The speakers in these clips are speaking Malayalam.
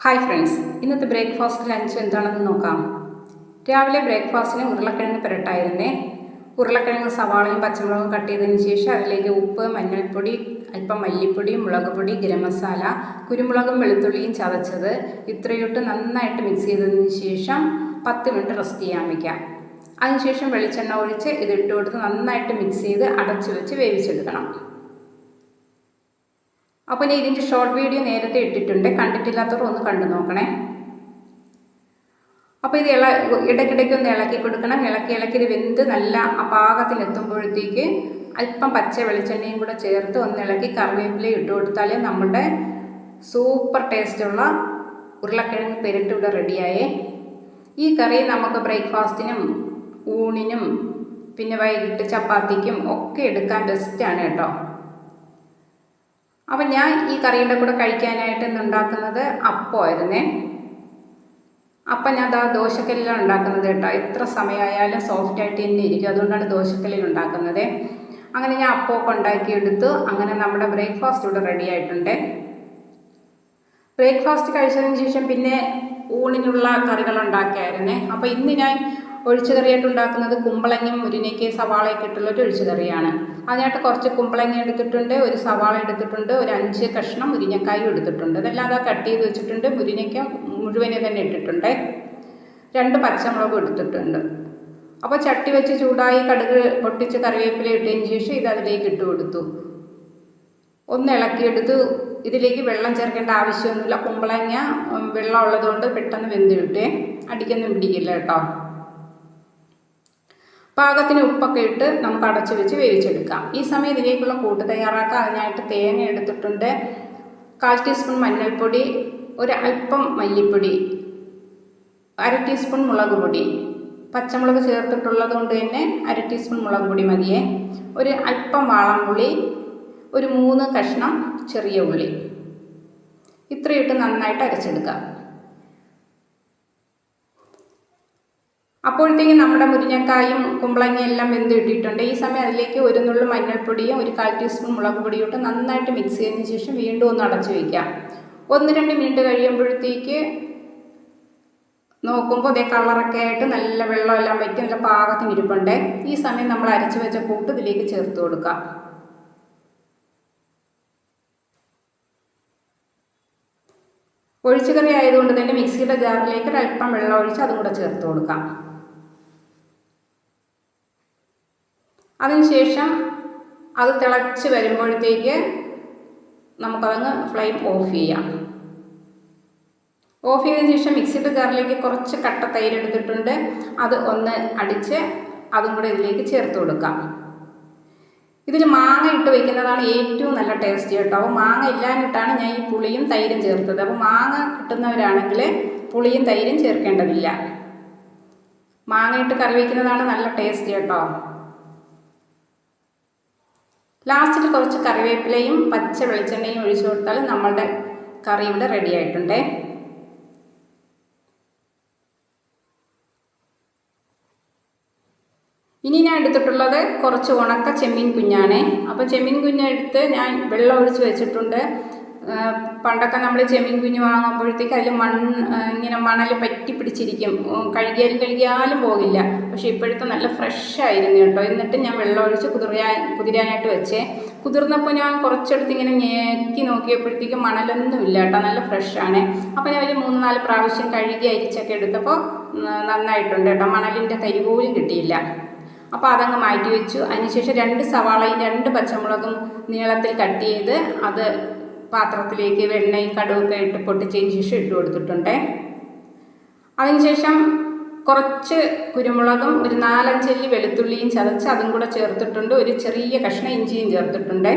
ഹായ് ഫ്രണ്ട്സ് ഇന്നത്തെ ബ്രേക്ക്ഫാസ്റ്റ് ലഞ്ച് എന്താണെന്ന് നോക്കാം. രാവിലെ ബ്രേക്ക്ഫാസ്റ്റിന് ഉരുളക്കിഴങ്ങ് പുരട്ടായിരുന്നേ. ഉരുളക്കിഴങ്ങ് സവാളയും പച്ചമുളകും കട്ട് ചെയ്തതിന് ശേഷം അതിലേക്ക് ഉപ്പ് മഞ്ഞൾപ്പൊടി അല്പം മല്ലിപ്പൊടി മുളക് പൊടി ഗരം മസാല കുരുമുളകും വെളുത്തുള്ളിയും ചതച്ചത് ഇത്രയിട്ട് നന്നായിട്ട് മിക്സ് ചെയ്തതിന് ശേഷം പത്ത് മിനിറ്റ് റെസ്റ്റ് ചെയ്യാൻ വയ്ക്കാം അതിനുശേഷം വെളിച്ചെണ്ണ ഒഴിച്ച് ഇതിട്ട് കൊടുത്ത് നന്നായിട്ട് മിക്സ് ചെയ്ത് അടച്ചു വെച്ച് വേവിച്ചെടുക്കണം. അപ്പോൾ ഞാൻ ഇതിന്റെ ഷോർട്ട് വീഡിയോ നേരത്തെ ഇട്ടിട്ടുണ്ട്. കണ്ടിട്ടില്ലാത്തവർ ഒന്ന് കണ്ടു നോക്കണേ. അപ്പോൾ ഇത് ഇള ഇടയ്ക്കിടയ്ക്ക് ഒന്ന് ഇളക്കി കൊടുക്കണം. ഇളക്കി ഇളക്കി ഇത് വെന്ത് നല്ല ആ പാകത്തിലെത്തുമ്പോഴത്തേക്ക് അല്പം പച്ച വെളിച്ചെണ്ണയും കൂടെ ചേർത്ത് ഒന്ന് ഇളക്കി കറിവേപ്പില ഇട്ട് കൊടുത്താൽ നമ്മുടെ സൂപ്പർ ടേസ്റ്റുള്ള ഉരുളക്കിഴങ്ങ് പെരട്ട് ഇവിടെ റെഡിയായേ ഈ കറി നമുക്ക് ബ്രേക്ക്ഫാസ്റ്റിനും ഊണിനും പിന്നെ വൈകിട്ട് ചപ്പാത്തിക്കും ഒക്കെ എടുക്കാൻ ബെസ്റ്റാണ് കേട്ടോ. അപ്പം ഞാൻ ഈ കറിയുടെ കൂടെ കഴിക്കാനായിട്ട് ഇന്ന് ഉണ്ടാക്കുന്നത് അപ്പമായിരുന്നേ അപ്പം ഞാൻ ദാ ദോശക്കല്ലിലാണ് ഉണ്ടാക്കുന്നത് കേട്ടോ. എത്ര സമയമായാലും സോഫ്റ്റ് ആയിട്ട് തന്നെ ഇരിക്കും. അതുകൊണ്ടാണ് ദോശക്കല്ലിൽ ഉണ്ടാക്കുന്നത്. അങ്ങനെ ഞാൻ അപ്പമൊക്കെ ഉണ്ടാക്കിയെടുത്തു അങ്ങനെ നമ്മുടെ ബ്രേക്ക്ഫാസ്റ്റ് ഇവിടെ റെഡി ആയിട്ടുണ്ട്. ബ്രേക്ക്ഫാസ്റ്റ് കഴിച്ചതിന് ശേഷം പിന്നെ ഊണിനുള്ള കറികൾ ഉണ്ടാക്കിയായിരുന്നേ. അപ്പോൾ ഇന്ന് ഞാൻ ഒഴിച്ചു കറിയായിട്ട് ഉണ്ടാക്കുന്നത് കുമ്പളങ്ങയും മുരിങ്ങയ്ക്ക് സവാളയൊക്കെ ഇട്ടുള്ളൊരു ഒഴിച്ചു കറിയാണ് അതിനായിട്ട് കുറച്ച് കുമ്പളങ്ങ എടുത്തിട്ടുണ്ട് ഒരു സവാള എടുത്തിട്ടുണ്ട് ഒരു അഞ്ച് കഷ്ണം മുരിങ്ങക്കായും എടുത്തിട്ടുണ്ട്. ഇതെല്ലാം അതാ കട്ട് ചെയ്ത് വെച്ചിട്ടുണ്ട്. മുരിങ്ങയ്ക്ക മുഴുവനെ തന്നെ ഇട്ടിട്ടുണ്ട്. രണ്ട് പച്ചമുളകും എടുത്തിട്ടുണ്ട്. അപ്പോൾ ചട്ടി വെച്ച് ചൂടായി കടുക് പൊട്ടിച്ച് കറിവേപ്പില ഇട്ടതിന് ശേഷം ഇത് അതിലേക്ക് ഇട്ട് കൊടുത്തു. ഒന്ന് ഇളക്കിയെടുത്ത്. ഇതിലേക്ക് വെള്ളം ചേർക്കേണ്ട ആവശ്യമൊന്നുമില്ല. കുമ്പളങ്ങ വെള്ളം ഉള്ളതുകൊണ്ട് പെട്ടെന്ന് വെന്ത് കിട്ടേ. അടിക്കൊന്നും പിടിക്കില്ല കേട്ടോ. പാകത്തിന് ഉപ്പൊക്കെ ഇട്ട് നമുക്ക് അടച്ചു വെച്ച് വേവിച്ചെടുക്കാം. ഈ സമയം ഇതിലേക്കുള്ള കൂട്ട് തയ്യാറാക്കാം അതിനായിട്ട് തേങ്ങ എടുത്തിട്ടുണ്ട്. കാൽ ടീസ്പൂൺ മഞ്ഞൾപ്പൊടി ഒരു അല്പം മല്ലിപ്പൊടി അര ടീസ്പൂൺ മുളക് പൊടി. പച്ചമുളക് ചേർത്തിട്ടുള്ളത് കൊണ്ട് തന്നെ അര ടീസ്പൂൺ മുളക് പൊടി മതിയേ. ഒരു അല്പം വാളംപുളി ഒരു മൂന്ന് കഷ്ണം ചെറിയ ഉള്ളി. ഇത്രയിട്ട് നന്നായിട്ട് അരച്ചെടുക്കാം. അപ്പോഴത്തേക്ക് നമ്മുടെ മുരിങ്ങക്കായും കുമ്പളങ്ങയും എല്ലാം വെന്ത് ഇട്ടിട്ടുണ്ട് ഈ സമയം അതിലേക്ക് ഒരു നുള്ളു മഞ്ഞൾപ്പൊടിയും ഒരു കാൽ ടീസ്പൂൺ മുളക് പൊടിയും ഇട്ട് നന്നായിട്ട് മിക്സ് ചെയ്തതിന് ശേഷം വീണ്ടും ഒന്ന് അടച്ചു വയ്ക്കാം ഒന്ന് രണ്ട് മിനിറ്റ് കഴിയുമ്പോഴത്തേക്ക് നോക്കുമ്പോൾ അതേ കളറൊക്കെ ആയിട്ട് നല്ല വെള്ളമെല്ലാം വയ്ക്കും നല്ല പാകത്തിന് ഇരിപ്പുണ്ട്. ഈ സമയം നമ്മൾ അരച്ചു വെച്ച കൂട്ട് ഇതിലേക്ക് ചേർത്ത് കൊടുക്കാം ഒഴിച്ചുകറി ആയതുകൊണ്ട് തന്നെ മിക്സിയുടെ ജാറിലേക്ക് അല്പം വെള്ളം ഒഴിച്ച് അതും കൂടെ ചേർത്ത് കൊടുക്കാം. അതിനുശേഷം അത് തിളച്ച് വരുമ്പോഴത്തേക്ക് നമുക്കതങ്ങ് ഫ്ലെയിം ഓഫ് ചെയ്യാം. ഓഫ് ചെയ്തതിന് ശേഷം മിക്സിയുടെ ജാറിലേക്ക് കുറച്ച് കട്ട തൈര് എടുത്തിട്ടുണ്ട്. അത് ഒന്ന് അടിച്ച് അതും കൂടെ ഇതിലേക്ക് ചേർത്ത് കൊടുക്കാം. ഇതിൽ മാങ്ങ ഇട്ട് വയ്ക്കുന്നതാണ് ഏറ്റവും നല്ല ടേസ്റ്റ് കേട്ടോ. അപ്പോൾ മാങ്ങ ഇല്ലാഞ്ഞിട്ടാണ് ഞാൻ ഈ പുളിയും തൈരും ചേർത്തത്. അപ്പോൾ മാങ്ങ കിട്ടുന്നവരാണെങ്കിൽ പുളിയും തൈരും ചേർക്കേണ്ടതില്ല. മാങ്ങ ഇട്ട് കറി വയ്ക്കുന്നതാണ് നല്ല ടേസ്റ്റ് കേട്ടോ. ലാസ്റ്റിൽ കുറച്ച് കറിവേപ്പിലയും പച്ച വെളിച്ചെണ്ണയും ഒഴിച്ചു കൊടുത്താൽ നമ്മളുടെ കറി ഇവിടെ റെഡി ആയിട്ടുണ്ടേ. ഇനി ഞാൻ എടുത്തിട്ടുള്ളത് കുറച്ച് ഉണക്ക ചെമ്മീൻ കുഞ്ഞാണേ. അപ്പോൾ ചെമ്മീൻ കുഞ്ഞെടുത്ത് ഞാൻ വെള്ളം ഒഴിച്ച് വെച്ചിട്ടുണ്ട്. പണ്ടൊക്കെ നമ്മൾ ചെമ്മീൻ കുഞ്ഞ് വാങ്ങുമ്പോഴത്തേക്ക് അതിൽ മണ്ണ് ഇങ്ങനെ മണൽ പറ്റി പിടിച്ചിരിക്കും. കഴുകിയാലും കഴുകിയാലും പോകില്ല. പക്ഷേ ഇപ്പോഴത്തെ നല്ല ഫ്രഷ് ആയിരുന്നു കേട്ടോ. എന്നിട്ട് ഞാൻ വെള്ളം ഒഴിച്ച് കുതിരാൻ കുതിരാനായിട്ട് വെച്ചേ. കുതിർന്നപ്പോൾ ഞാൻ കുറച്ചെടുത്ത് ഇങ്ങനെ ഞെക്കി നോക്കിയപ്പോഴത്തേക്കും മണലൊന്നും ഇല്ല കേട്ടോ. നല്ല ഫ്രഷാണ് അപ്പോൾ ഞാൻ ഒരു മൂന്ന് നാല് പ്രാവശ്യം കഴുകി അരിച്ചൊക്കെ എടുത്തപ്പോൾ നന്നായിട്ടുണ്ട് കേട്ടോ. മണലിന്റെ തരി പോലും കിട്ടിയില്ല. അപ്പോൾ അതങ്ങ് മാറ്റി വെച്ചു. അതിനുശേഷം രണ്ട് സവാളയും രണ്ട് പച്ചമുളകും നീളത്തിൽ കട്ട് ചെയ്ത് അത് പാത്രത്തിലേക്ക് വെണ്ണയും കടുവൊക്കെ ഇട്ട് പൊട്ടിച്ചതിന് ശേഷം ഇട്ട് കൊടുത്തിട്ടുണ്ട്. അതിനുശേഷം കുറച്ച് കുരുമുളകും ഒരു നാലഞ്ചല്ലി വെളുത്തുള്ളിയും ചതച്ച് അതും കൂടെ ചേർത്തിട്ടുണ്ട്. ഒരു ചെറിയ കഷ്ണം ഇഞ്ചിയും ചേർത്തിട്ടുണ്ട്.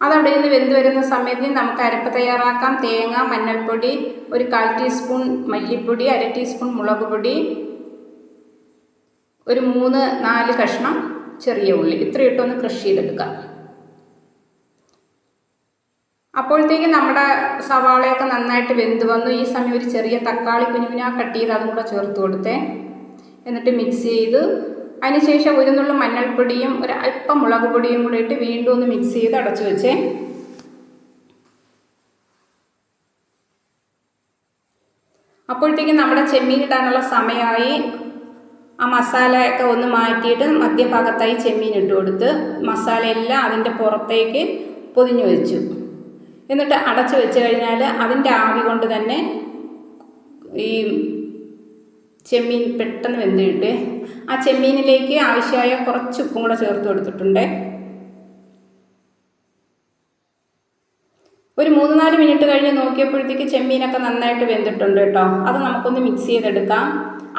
അതവിടെ നിന്ന് വെന്ത് വരുന്ന സമയത്ത് നമുക്ക് അരപ്പ് തയ്യാറാക്കാം. തേങ്ങ മഞ്ഞൾപ്പൊടി ഒരു കാൽ ടീസ്പൂൺ മല്ലിപ്പൊടി അര ടീസ്പൂൺ മുളക് പൊടി ഒരു മൂന്ന് നാല് കഷ്ണം ചെറിയ ഉള്ളി. ഇത്രയിട്ടൊന്ന് ക്രഷ് ചെയ്തെടുക്കാം. അപ്പോഴത്തേക്ക് നമ്മുടെ സവാളയൊക്കെ നന്നായിട്ട് വെന്ത് വന്നു. ഈ സമയം ഒരു ചെറിയ തക്കാളി കുഞ്ഞുകുഞ്ഞാ കട്ട് ചെയ്ത് അതും കൂടെ ചേർത്ത് കൊടുത്തേ. എന്നിട്ട് മിക്സ് ചെയ്ത് അതിനുശേഷം ഒരു മഞ്ഞൾപ്പൊടിയും ഒരു അല്പം മുളക് പൊടിയും കൂടെ ഇട്ട് വീണ്ടും ഒന്ന് മിക്സ് ചെയ്ത് അടച്ചു വെച്ചേ. അപ്പോഴത്തേക്കും നമ്മുടെ ചെമ്മീൻ ഇടാനുള്ള സമയമായി. ആ മസാലയൊക്കെ ഒന്ന് മാറ്റിയിട്ട് മധ്യഭാഗത്തായി ചെമ്മീൻ ഇട്ട് കൊടുത്ത് മസാല എല്ലാം അതിന്റെ പുറത്തേക്ക് പൊതിഞ്ഞു വെച്ചു. എന്നിട്ട് അടച്ചു വെച്ച് കഴിഞ്ഞാൽ അതിന്റെ ആവി കൊണ്ട് തന്നെ ഈ ചെമ്മീൻ പെട്ടെന്ന് വെന്തിട്ട് ആ ചെമ്മീനിലേക്ക് ആവശ്യമായ കുറച്ച് ഉപ്പും കൂടെ ചേർത്ത് കൊടുത്തിട്ടുണ്ട്. ഒരു മൂന്ന് നാല് മിനിറ്റ് കഴിഞ്ഞ് നോക്കിയപ്പോഴത്തേക്ക് ചെമ്മീനൊക്കെ നന്നായിട്ട് വെന്തിട്ടുണ്ട് കേട്ടോ. അത് നമുക്കൊന്ന് മിക്സ് ചെയ്തെടുക്കാം.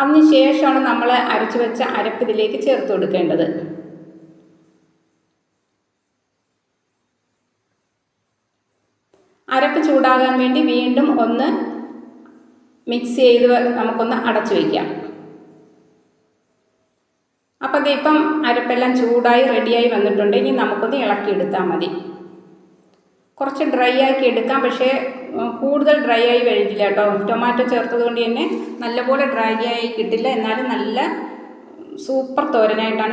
അതിന് ശേഷമാണ് നമ്മൾ അരച്ചു വെച്ച അരപ്പ് ഇതിലേക്ക് ചേർത്ത് കൊടുക്കേണ്ടത് അരപ്പ് ചൂടാകാൻ വേണ്ടി വീണ്ടും ഒന്ന് മിക്സ് ചെയ്ത് നമുക്കൊന്ന് അടച്ചു വയ്ക്കാം അപ്പം ഇപ്പം അരപ്പെല്ലാം ചൂടായി റെഡിയായി വന്നിട്ടുണ്ട്. ഇനി നമുക്കൊന്ന് ഇളക്കിയെടുത്താൽ മതി. കുറച്ച് ഡ്രൈ ആക്കി എടുക്കാം. പക്ഷേ കൂടുതൽ ഡ്രൈ ആയി വരില്ല കേട്ടോ. ടൊമാറ്റോ ചേർത്തത് കൊണ്ട് തന്നെ നല്ലപോലെ ഡ്രൈ ആയി കിട്ടില്ല. എന്നാലും നല്ല സൂപ്പർ തോരനായിട്ടാണ്